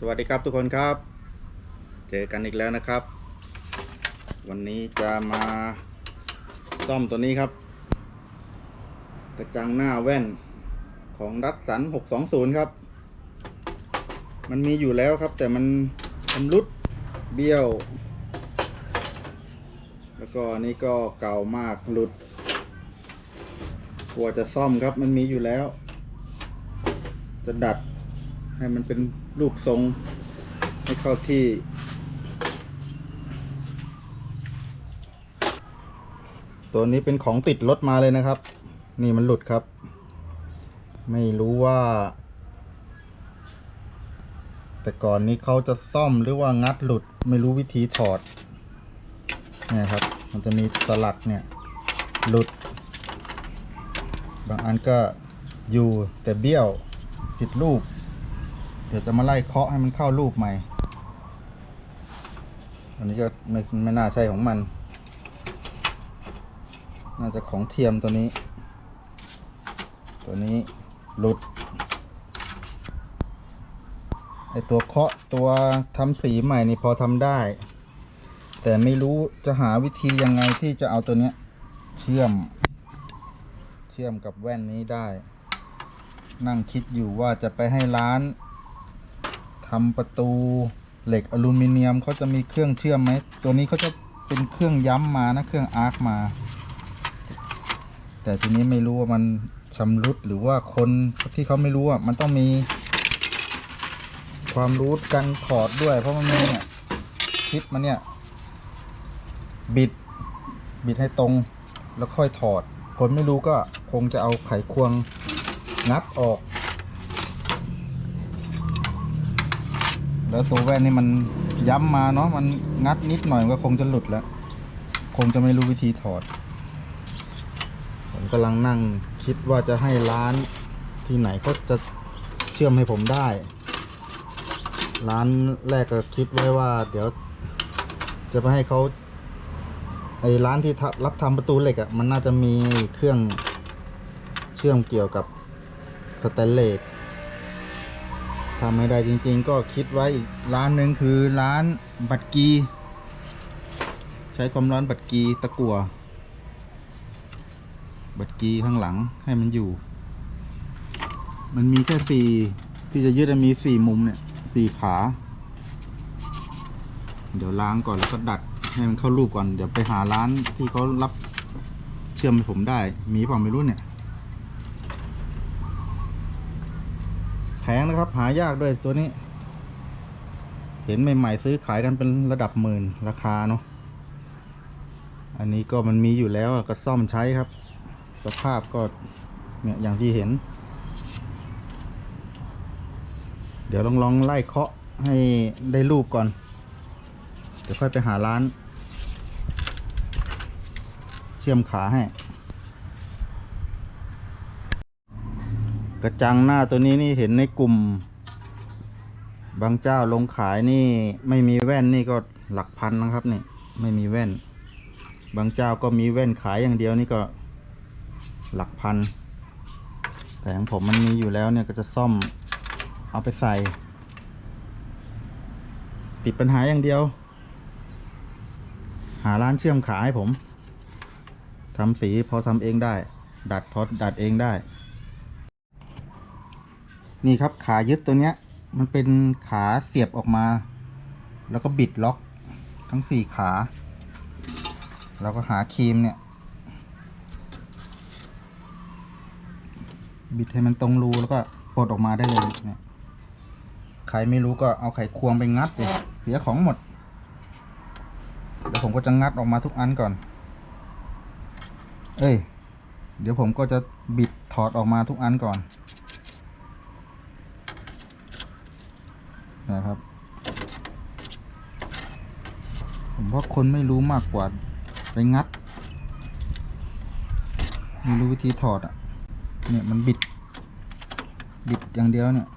สวัสดีครับทุกคนครับ เจอกันอีกแล้วนะครับ วันนี้จะมาซ่อมตัวนี้ครับ กระจังหน้าแว่นของดัตสัน 620 ครับ มันมีอยู่แล้วครับ แต่มันชำรุดเบี้ยว แล้วก็อันนี้ก็เก่ามากหลุดกลัวจะซ่อมครับมันมีอยู่แล้ว จะดัดให้มันเป็น รูปทรงให้เข้าที่ ตัวนี้เป็นของติดรถมาเลยนะครับ นี่มันหลุดครับ ไม่รู้ว่า แต่ก่อนนี้เขาจะซ่อมหรือว่างัดหลุด ไม่รู้วิธีถอดเนี่ยครับ มันจะมีสลักเนี่ย หลุด บางอันก็อยู่แต่เบี้ยวผิดรูป เดี๋ยวจะมาไล่เคาะให้มันเข้ารูปใหม่ อันนี้ก็ไม่ไม่น่าใช่ของมัน น่าจะของเทียมตัวนี้ ตัวนี้หลุด ไอตัวเคาะตัวทำสีใหม่นี่พอทำได้ แต่ไม่รู้จะหาวิธียังไงที่จะเอาตัวเนี้ยเชื่อม เชื่อมกับแว่นนี้ได้ นั่งคิดอยู่ว่าจะไปให้ร้าน ทำประตูเหล็กอลูมิเนียมเขาจะมีเครื่องเชื่อมไหมตัวนี้เขาจะเป็นเครื่องย้ำมานะเครื่องอาร์คมา แต่ทีนี้ไม่รู้ว่ามันชำรุดหรือว่าคนที่เขาไม่รู้อะมันต้องมีความรู้กันถอดด้วย เพราะมันมีเนี่ยคลิปมันเนี่ย บิด บิดให้ตรงแล้วค่อยถอด คนไม่รู้ก็คงจะเอาไขควงงัดออก แล้วตัวแว่นนี่มันย้ำมาเนาะมันงัดนิดหน่อยก็คงจะหลุดแล้ว คงจะไม่รู้วิธีถอด ผมกำลังนั่งคิดว่าจะให้ร้านที่ไหนก็จะเชื่อมให้ผมได้ ร้านแรกก็คิดไว้ว่า เดี๋ยว จะไปให้เขาไอ้ร้านที่รับทำประตูเหล็กอะ่ะมันน่าจะมีเครื่องเชื่อมเกี่ยวกับสแตนเลส ทำไม่ได้จริงๆ ก็คิดไว้อีกร้านหนึ่งคือร้านบัตรกี ใช้ความร้อนบัตรกีตะกั่วบัตรกีข้างหลังให้มันอยู่ มันมีแค่สี่ที่จะยึดอะมีสี่มุมเนี่ยสี่ขา เดี๋ยวล้างก่อนแล้วก็ดัดให้มันเข้ารูปก่อน เดี๋ยวไปหาร้านที่เขารับเชื่อมให้ผมได้ มีเปล่าไม่รู้เนี่ย พงนะครับ หายากด้วยตัวนี้ เห็นใหม่ๆซื้อขายกันเป็นระดับหมื่นราคาเนาะอันนี้ก็มันมีอยู่แล้วก็ซ่อมใช้ครับ สภาพก็เนี่ยอย่างที่เห็น เดี๋ยวลองลองไล่เคาะให้ได้รูปก่อน เดี๋ยวค่อยไปหาร้าน เชื่อมขาให้ ระจังหน้าตัวนี้นี่เห็นในกลุ่ม บางเจ้าลงขายนี่ไม่มีแว่นนี่ก็หลักพันนะครับนี่ไม่มีแว่น บางเจ้าก็มีแว่นขายอย่างเดียวนี่ก็หลักพัน แต่ของผมมันมีอยู่แล้วเนี่ยก็จะซ่อมเอาไปใส่ ติดปัญหาอย่างเดียว หาร้านเชื่อมขาให้ผมทำสีพอทำเองได้ ดัดพอดัดเองได้ นี่ครับขายึดตัวเนี้ย มันเป็นขาเสียบออกมา แล้วก็บิดล็อกทั้งสี่ขาเราก็หาครีมเนี่ย บิดให้มันตรงรูแล้วก็ปลดออกมาได้เลยเนี่ยใครไม่รู้ก็เอาไขควงไปงัดเลยเสียของหมดเดี๋ยวผมก็จะงัดออกมาทุกอันก่อน เอ้ย เดี๋ยวผมก็จะบิดถอดออกมาทุกอันก่อน นะครับ ผมว่าคนไม่รู้มากกว่า ไปงัด ไม่รู้วิธีถอดอะ เนี่ยมันบิด บิดอย่างเดียวเนี่ย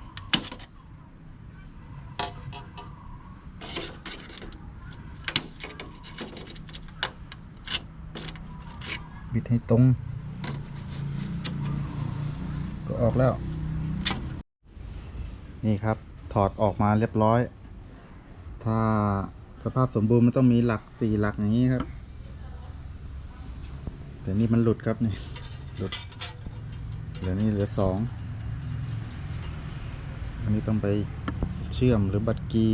บิดให้ตรง ก็ออกแล้ว นี่ครับ ถอดออกมาเรียบร้อย ถ้าสภาพสมบูรณ์มันต้องมีหลักสี่หลักอย่างนี้ครับ แต่นี่มันหลุดครับนี่หลุดเหลือนี่เหลือสองอันนี้ต้องไปเชื่อมหรือบัตรกี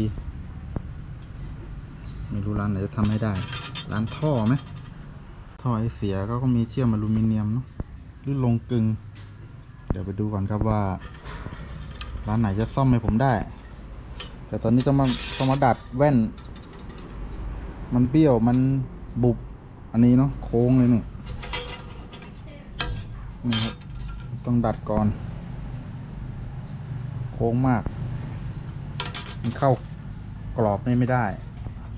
ไม่รู้ร้านไหนจะทำให้ได้ ร้านท่อไหมท่อไอเสียก็ก็มีเชื่อมอลูมิเนียมเนาะหรือลงกึง เดี๋ยวไปดูก่อนครับว่า ร้านไหนจะซ่อมให้ผมได้ แต่ตอนนี้ต้องมาต้องมาดัดแว่น มันเบี้ยวมันบุบ อันนี้เนาะโค้งเลยนี่นี่ครับต้องดัดก่อน โค้งมาก มันเข้ากรอบนี่ไม่ได้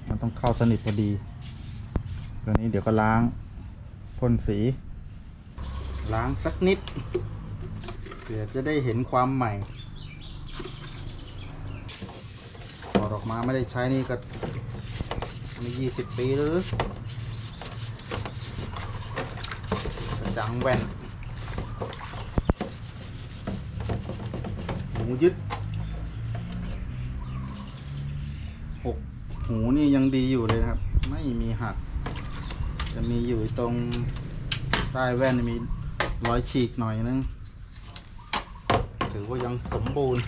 มันต้องเข้าสนิทพอดีตัวนี้เดี๋ยวก็ล้างพ่นสี ล้างสักนิดเผื่อจะได้เห็นความใหม่ถ ออกมาไม่ได้ใช้นี่ก็มียี่สิบปีหรือกระจังแว่นหูยึดหกหูนี่ยังดีอยู่เลยครับ ไม่มีหัก จะมีอยู่ตรงใต้แว่นมีรอยฉีกหน่อยนึงถือว่ายังสมบูรณ์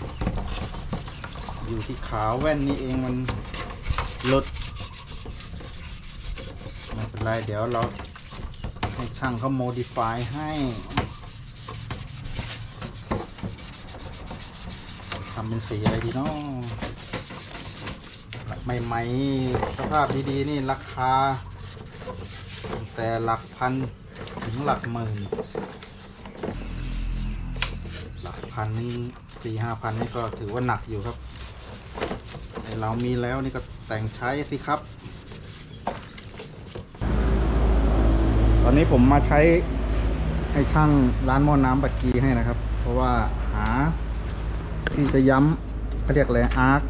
อยู่ที่ขาวแว่นนี่เองมันหลดไม่เป็นไรเดี๋ยวเราให้ช่างเขาโมดิฟายให้ทำเป็นสีอะไรดีเนาะใหม่ๆสภาพดีๆนี่ราคา แต่หลักพันถึงหลักหมื่น หลักพันนี่สี่ห้าพันนี่ก็ถือว่าหนักอยู่ครับ เรามีแล้วนี่ก็แต่งใช้สิครับ ตอนนี้ผมมาใช้ให้ช่างร้านหม้อน้ำบักกีให้นะครับ เพราะว่าหาที่จะย้ำเขาเรียกอะไรอาร์ค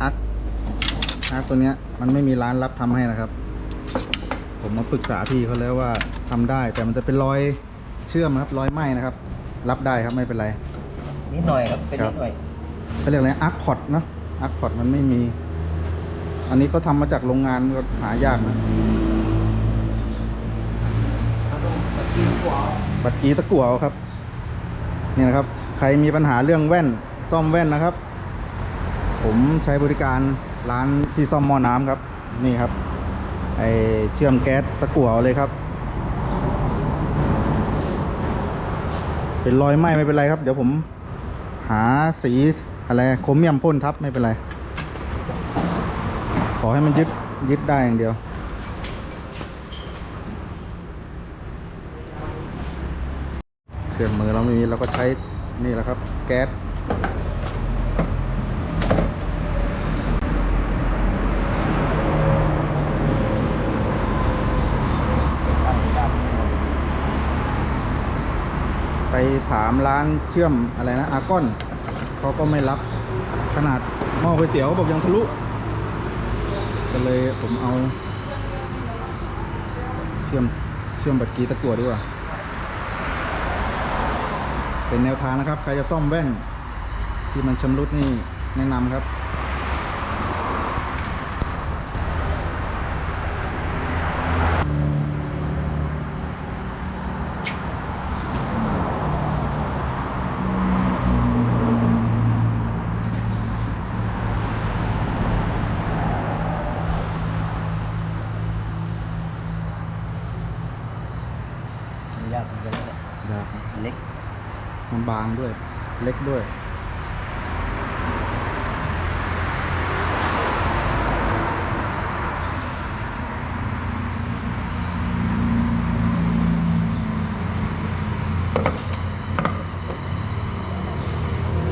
อาร์คอาร์คตัวเนี้ยมันไม่มีร้านรับทำให้นะครับ ผมมาปรึกษาพี่เขาแล้วว่าทำได้แต่มันจะเป็นรอยเชื่อมครับรอยไหม้นะครับ รับได้ครับไม่เป็นไรนิดหน่อยครับเป็นครันิบดหน่อยเขาเรียกอะไรอาร์คพอดเนาะ อาร์คพอดมันไม่มี อันนี้เขาทำมาจากโรงงานก็หายากนะบัตรกีตะกั่วครับ นี่นะครับ ใครมีปัญหาเรื่องแว่นซ่อมแว่นนะครับ ผมใช้บริการร้านที่ซ่อมหม้อน้ำครับ นี่ครับ ไอเชื่อมแก๊สตะกั่วเอาเลยครับ เป็นรอยไหม้ไม่เป็นไรครับ เดี๋ยวผมหาสี อะไรโครเมียมพ่นทับไม่เป็นไร ขอให้มันยึดยึดได้อย่างเดียว เครื่องมือเราไม่มีเราก็ใช้นี่แหละครับ แก๊สไปถามร้านเชื่อมอะไรนะ อากอน เขาก็ไม่รับขนาดหม้อก๋วยเตี๋ยวบอกยังทะลุก็เลยผมเอา เชื่อมเชื่อมบัตรกีตะกั่วดีกว่า เป็นแนวทางนะครับ ใครจะซ่อมแว่น ที่มันชำรุดนี่แนะนำครับ มันยากเหมือนกันนะ ยากครับ เล็ก มันบางด้วย เล็กด้วย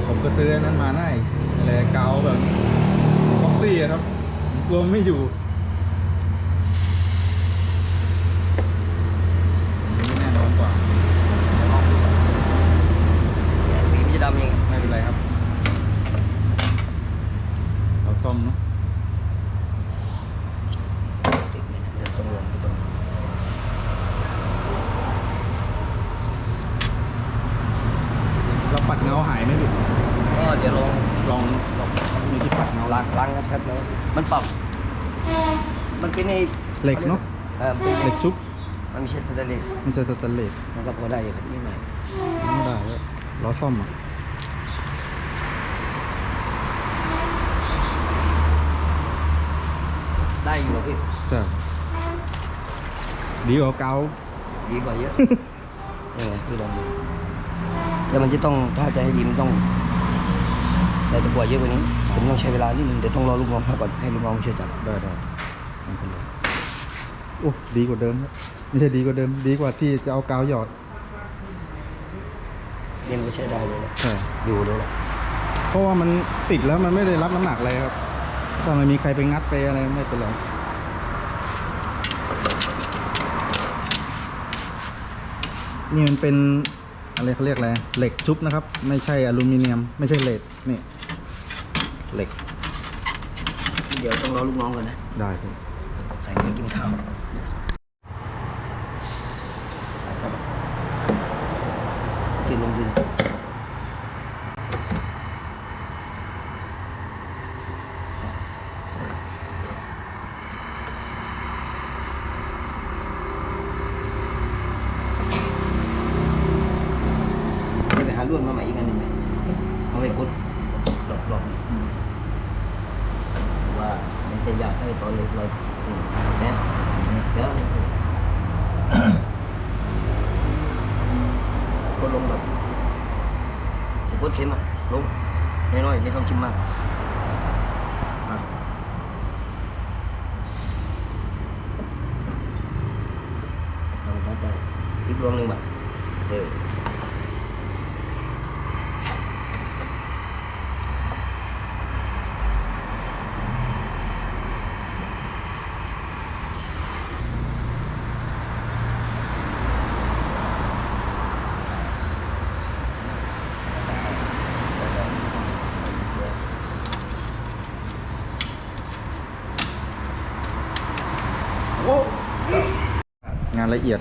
ผมก็ซื้ออันนั้นมาได้อะไรเกาแบบฟ็อกซี่อะครับกลัวไม่อยู่อันนี้แน่นอนกว่า สีมันจะดำยังไง ไม่เป็นไรครับ เราซ่อมเนาะ ติดไหมนะเดี๋ยวต้องลองดูก่อน เรา ปัดเงาหายไหมพี่ก็เดี๋ยวลองลองลองนี่ที่ปัดเงาล้างล้างกันแป๊บแล้วมันปรับมันเป็นไอ้เหล็กเนาะเออมันเป็นเหล็กชุบมันไม่ใช่สแตนเลสไม่ใช่สแตนเลสมันก็พอได้อยู่ครับนิดหน่อยไม่ได้แล้วล้อซ่อมอะได้อยู่อะพี่ใช่ดีกว่าเกาดีกว่าเยอะนี่ไงพี่ลองดู แต่มันจะต้องถ้าจะให้ดีมันต้อง ใส่ตะกั่วเยอะกว่านี้ผมต้องใช้เวลานิดนึงเดี๋ยวต้องรอลูกน้องมาก่อนให้ลูกน้องช่วยจับได้ได้ไม่เป็นไรโอ้ดีกว่าเดิมครับไม่ใช่ดีกว่าเดิม ดีกว่าที่จะเอากาวหยอดนี่มันก็ใช้ได้เลยแหละใช่อยู่เลยแหละเพราะว่ามันติดแล้วมันไม่ได้รับน้ำหนักอะไรครับถ้ามันมีใครไปงัดไปอะไรไม่เป็นไรนี่มันเป็น อะไรเขาเรียกอะไรเหล็กชุบนะครับ ไม่ใช่อลูมิเนียม ไม่ใช่เหล็กนี่เหล็ก เดี๋ยวต้องรอลูกน้องก่อนนะได้ครับใส่เนื้อกินข้าวกินลงดินจะไปหาลวดมาใหม่อีกอันหนึ่งไหมเอาไปกดหลอกหลอกๆ ว่ามันจะอยากให้ตอนเล็กเราเนี่ยเดี๋ยวก็ลงแบบกดเข็มอะลงน้อยๆไม่ต้องชิมมากอะทำได้อีกดวงหนึ่งแบบเออ โอ้ งาน ละเอียด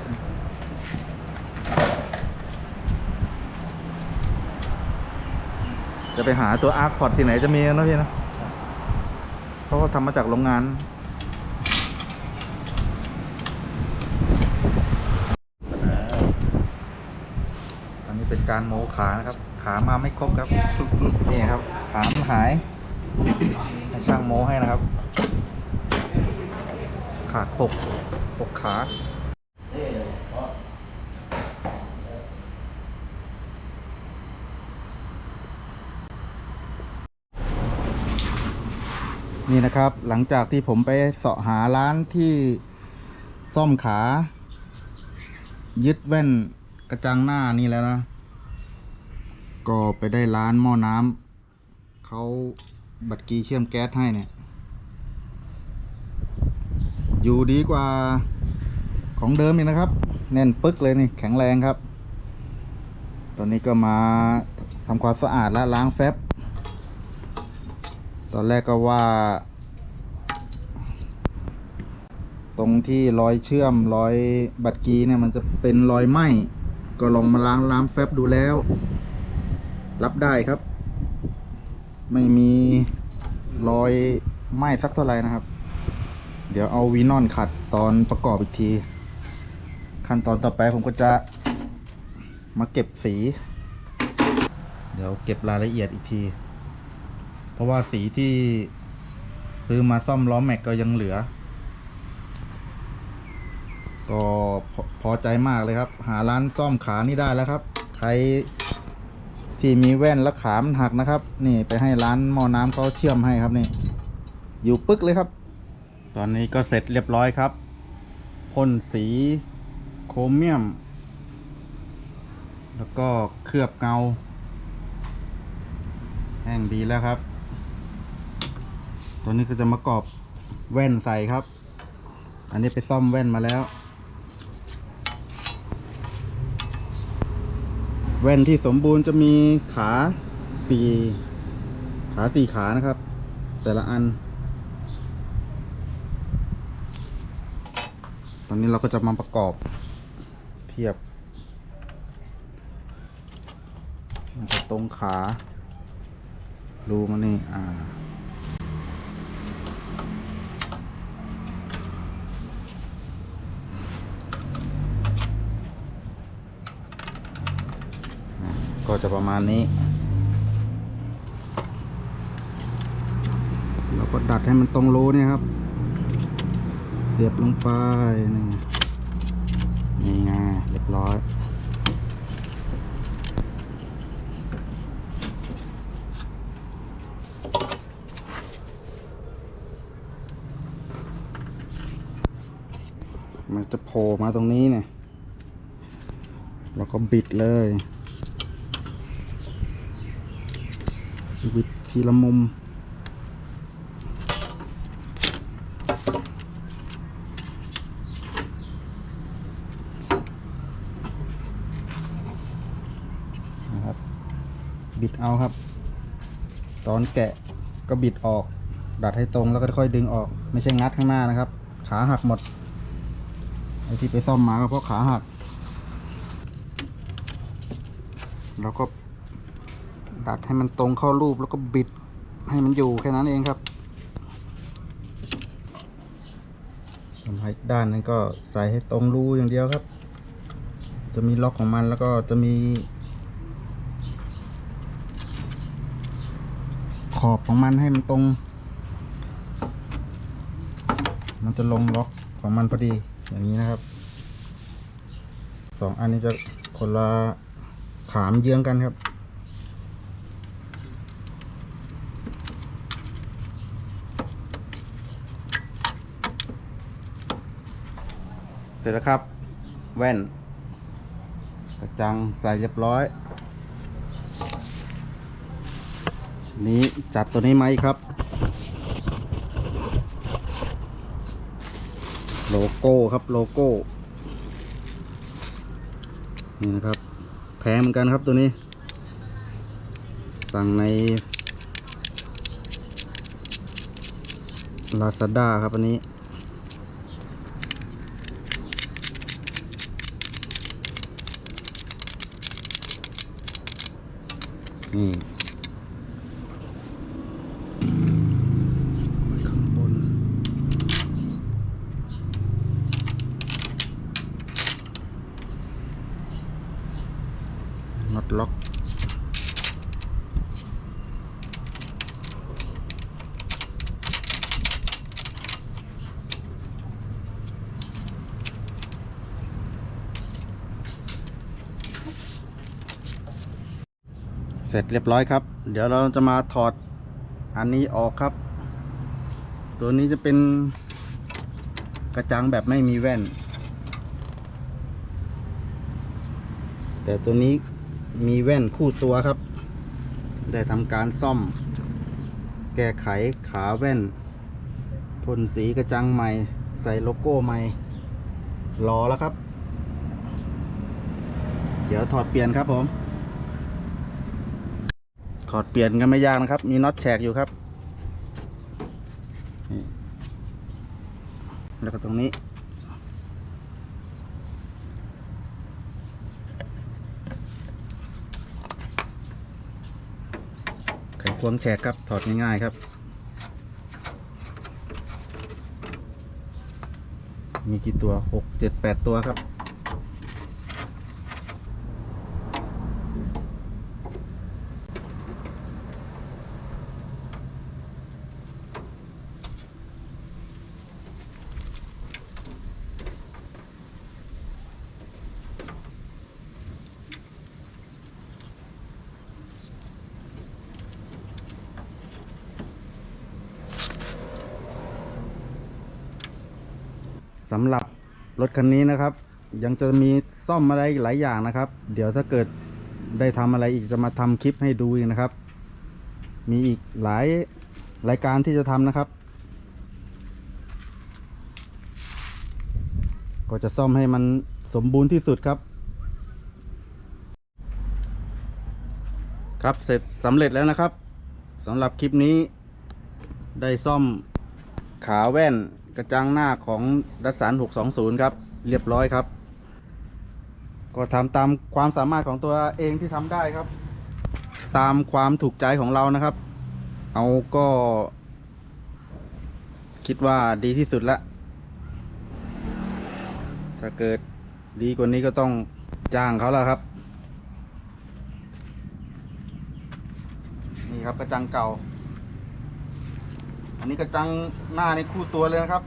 จะไปหาตัวอาร์คพอร์ตที่ไหนจะมีนะพี่นะเพราะว่าทำมาจากโรงงานอันนี้เป็นการโมขานะครับ ขามาไม่ครบครับ นี่ครับ ขามันหายให้ช่างโมให้นะครับ ขาดหกหกขา นี่นะครับหลังจากที่ผมไปเสาะหาร้านที่ซ่อมขา ยึดแว่นกระจังหน้านี่แล้วนะ ก็ไปได้ร้านหม้อน้ำเขาบัตรกีเชื่อมแก๊สให้เนี่ย อยู่ดีกว่าของเดิมนี่นะครับ แน่นปึ๊กเลยนี่แข็งแรงครับ ตอนนี้ก็มาทำความสะอาดและล้างแฟบ ตอนแรกก็ว่า ตรงที่รอยเชื่อมรอยบัตรกีเนี่ยมันจะเป็นรอยไหมก็ลองมาล้างล้างแฟบดูแล้ว รับได้ครับ ไม่มีรอยไหม้สักเท่าไหร่นะครับ เดี๋ยวเอาวีนอนขัดตอนประกอบอีกที ขั้นตอนต่อไปผมก็จะมาเก็บสี เดี๋ยวเก็บรายละเอียดอีกที ราะว่าสีที่ซื้อมาซ่อมล้อแม็กก็ยังเหลือ ก็พอพอใจมากเลยครับ หาร้านซ่อมขานี่ได้แล้วครับ ใครที่มีแว่นแล้วขามันหักนะครับ นี่ไปให้ร้านหม้อน้ำเขาเชื่อมให้ครับนี่ อยู่ปึ๊กเลยครับ ตอนนี้ก็เสร็จเรียบร้อยครับพ่นสีโครเมียม แล้วก็เคลือบเงา แห้งดีแล้วครับ ตอนนี้ก็จะมากรอบแว่นใส่ครับ อันนี้ไปซ่อมแว่นมาแล้ว แว่นที่สมบูรณ์จะมีขาสี่ขาสี่ขานะครับ แต่ละอัน ตอนนี้เราก็จะมาประกอบเทียบมันจะตรงขา รูมันนี่อ่า ก็จะประมาณนี้แล้วก็ดัดให้มันตรงรูเนี่ยครับ เสียบลงไปนี่นี่ไงเรียบร้อยมันจะโผล่มาตรงนี้เนี่ย แล้วก็บิดเลย บิดทีละมุม นะครับ บิดเอาครับ ตอนแกะก็บิดออก ดัดให้ตรงแล้วก็ค่อยดึงออก ไม่ใช่งัดข้างหน้านะครับ ขาหักหมด ไอที่ไปซ่อมมาก็เพราะขาหัก แล้วก็ ดัดให้มันตรงเข้ารูปแล้วก็บิดให้มันอยู่แค่นั้นเองครับทำให้ด้านนั้นก็ใส่ให้ตรงรูอย่างเดียวครับ จะมีล็อกของมันแล้วก็จะมี ขอบของมันให้มันตรง มันจะลงล็อกของมันพอดีอย่างนี้นะครับสองอันนี้จะคนละขามเยื้องกันครับ เสร็จแล้วครับ แว่น กระจังใส่เรียบร้อย นี้จัดตัวนี้ไหมครับ โลโก้ครับโลโก้ นี่นะครับ แพงเหมือนกันครับตัวนี้ สั่งใน Lazada ครับอันนี้ นี่ ข้างบน น็อตล็อก เสร็จเรียบร้อยครับ เดี๋ยวเราจะมาถอดอันนี้ออกครับ ตัวนี้จะเป็นกระจังแบบไม่มีแว่น แต่ตัวนี้มีแว่นคู่ตัวครับ ได้ทำการซ่อม แก้ไขขาแว่นพ่นสีกระจังใหม่ ใส่โลโก้ใหม่รอแล้วครับ เดี๋ยวถอดเปลี่ยนครับผม ถอดเปลี่ยนกันไม่ยากนะครับ มีน็อตแฉกอยู่ครับแล้วก็ตรงนี้ ไขควงแฉกครับ ถอดง่ายๆครับ มีกี่ตัวหกเจ็ดแปดตัวครับ สำหรับรถคันนี้นะครับ ยังจะมีซ่อมอะไรหลายอย่างนะครับ เดี๋ยวถ้าเกิดได้ทำอะไรอีกจะมาทำคลิปให้ดูอีกนะครับ มีอีกหลายรายการที่จะทำนะครับ ก็จะซ่อมให้มันสมบูรณ์ที่สุดครับ ครับเสร็จสำเร็จแล้วนะครับสำหรับคลิปนี้ได้ซ่อมขาแว่น กระจังหน้าของดัสสัน620 ครับ เรียบร้อยครับ ก็ทำตามความสามารถของตัวเองที่ทำได้ครับ ตามความถูกใจของเรานะครับ เอาก็ คิดว่าดีที่สุดละ ถ้าเกิดดีกว่านี้ก็ต้องจ้างเขาแล้วครับ นี่ครับกระจังเก่า อันนี้กระจังหน้าในคู่ตัวเลยนะครับ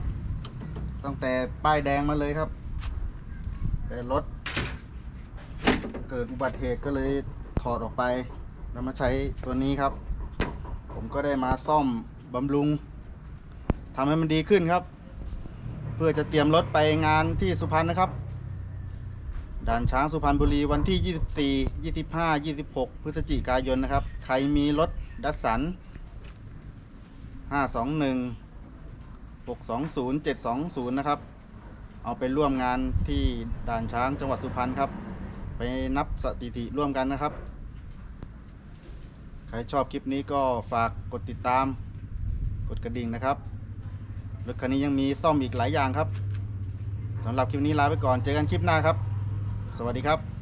ตั้งแต่ป้ายแดงมาเลยครับ แต่รถ เกิดอุบัติเหตุก็เลยถอดออกไปแล้วมาใช้ตัวนี้ครับ ผมก็ได้มาซ่อมบำรุงทำให้มันดีขึ้นครับ เพื่อจะเตรียมรถไปงานที่สุพรรณนะครับด่านช้างสุพรรณบุรีวันที่ 24 25 26 พฤศจิกายนนะครับ ใครมีรถดัสสัน 521 620 720นะครับ เอาไปร่วมงานที่ด่านช้างจังหวัดสุพรรณครับ ไปนับสถิติร่วมกันนะครับ ใครชอบคลิปนี้ก็ฝากกดติดตาม กดกระดิ่งนะครับรถคันนี้ยังมีซ่อมอีกหลายอย่างครับสำหรับคลิปนี้ลาไปก่อนเจอกันคลิปหน้าครับ สวัสดีครับ